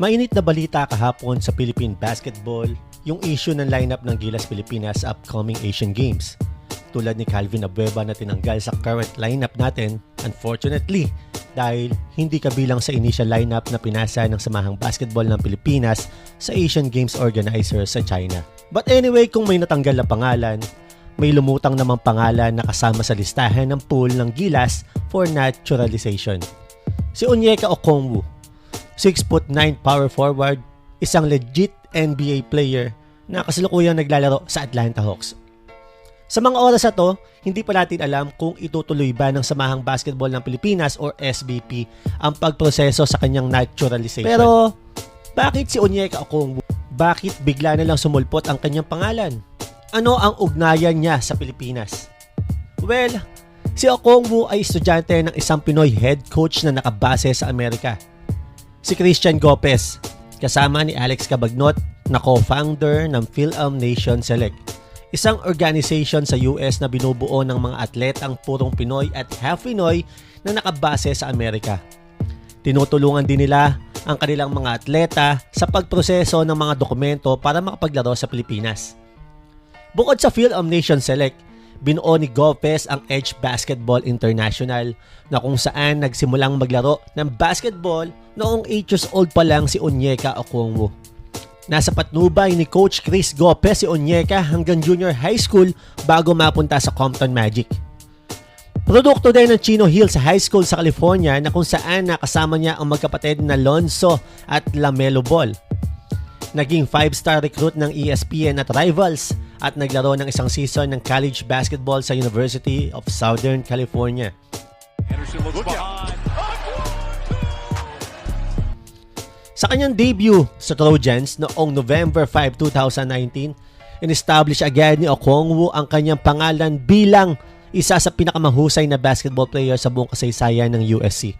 Mainit na balita kahapon sa Philippine Basketball yung issue ng lineup ng Gilas Pilipinas sa upcoming Asian Games. Tulad ni Calvin Abueva na tinanggal sa current lineup natin, unfortunately, dahil hindi kabilang sa initial lineup na pinasa ng Samahang Basketball ng Pilipinas sa Asian Games organizer sa China. But anyway, kung may natanggal na pangalan, may lumutang namang pangalan na kasama sa listahan ng pool ng Gilas for naturalization. Si Onyeka Okongwu, 6 foot 9 power forward, isang legit NBA player na kasalukuyang naglalaro sa Atlanta Hawks. Sa mga oras na to, hindi pa natin alam kung itutuloy ba ng Samahang Basketball ng Pilipinas or SBP ang pagproseso sa kanyang naturalization. Pero, bakit si Onyeka Okongwu? Bakit bigla na lang sumulpot ang kanyang pangalan? Ano ang ugnayan niya sa Pilipinas? Well, si Okongwu ay estudyante ng isang Pinoy head coach na nakabase sa Amerika si Christian Gopez, kasama ni Alex Cabagnot na co-founder ng PhilAm Nation Select. Isang organization sa US na binubuo ng mga atletang purong Pinoy at half Pinoy na nakabase sa Amerika. Tinutulungan din nila ang kanilang mga atleta sa pagproseso ng mga dokumento para makapaglaro sa Pilipinas. Bukod sa PhilAm Nation Select, binuo ni Gopez ang Edge Basketball International na kung saan nagsimulang maglaro ng basketball noong 8 years old pa lang si Onyeka Okongwu. Nasa patnubay ni Coach Chris Gopez si Onyeka hanggang junior high school bago mapunta sa Compton Magic. Produkto din ng Chino Hill sa high school sa California na kung saan nakasama niya ang magkapatid na Lonzo at Lamelo Ball. Naging 5-star recruit ng ESPN at Rivals at naglaro ng isang season ng college basketball sa University of Southern California. Anderson looks behind. Sa kanyang debut sa Trojans noong November 5, 2019, in-establish agad ni Okongwu ang kanyang pangalan bilang isa sa pinakamahusay na basketball player sa buong kasaysayan ng USC.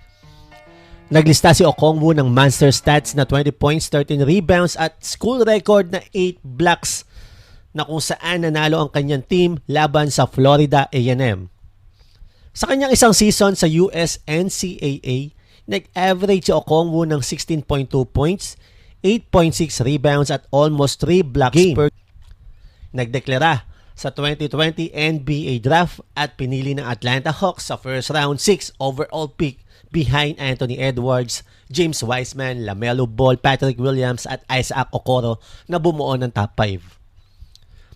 Naglista si Okongwu ng monster stats na 20 points, 13 rebounds at school record na 8 blocks na kung saan nanalo ang kanyang team laban sa Florida A&M. Sa kanyang isang season sa US NCAA, nag-average si Okongwu ng 16.2 points, 8.6 rebounds at almost 3 blocks Game. per Nagdeklara sa 2020 NBA Draft at pinili ng Atlanta Hawks sa first round 6 overall pick behind Anthony Edwards, James Wiseman, LaMelo Ball, Patrick Williams at Isaac Okoro na bumuo ng top 5.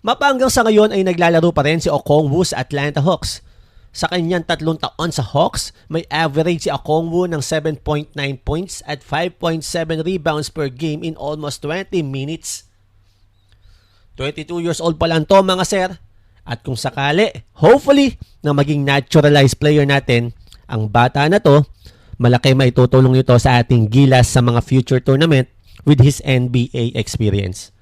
Mapanggang sa ngayon ay naglalaro pa rin si Okongwu sa Atlanta Hawks. Sa kanyang tatlong taon sa Hawks, may average si Okongwu ng 7.9 points at 5.7 rebounds per game in almost 20 minutes. 22 years old pa lang to mga sir. At kung sakali, hopefully, na maging naturalized player natin, ang bata na to, malaki maitutulong ito sa ating gilas sa mga future tournament with his NBA experience.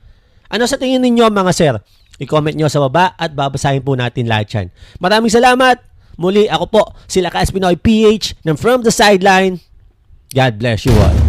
Ano sa tingin ninyo mga sir? I-comment nyo sa baba at babasahin po natin lahat yan. Maraming salamat! Muli ako po, sila Ka Espinoy PH ng From the Sideline. God bless you all.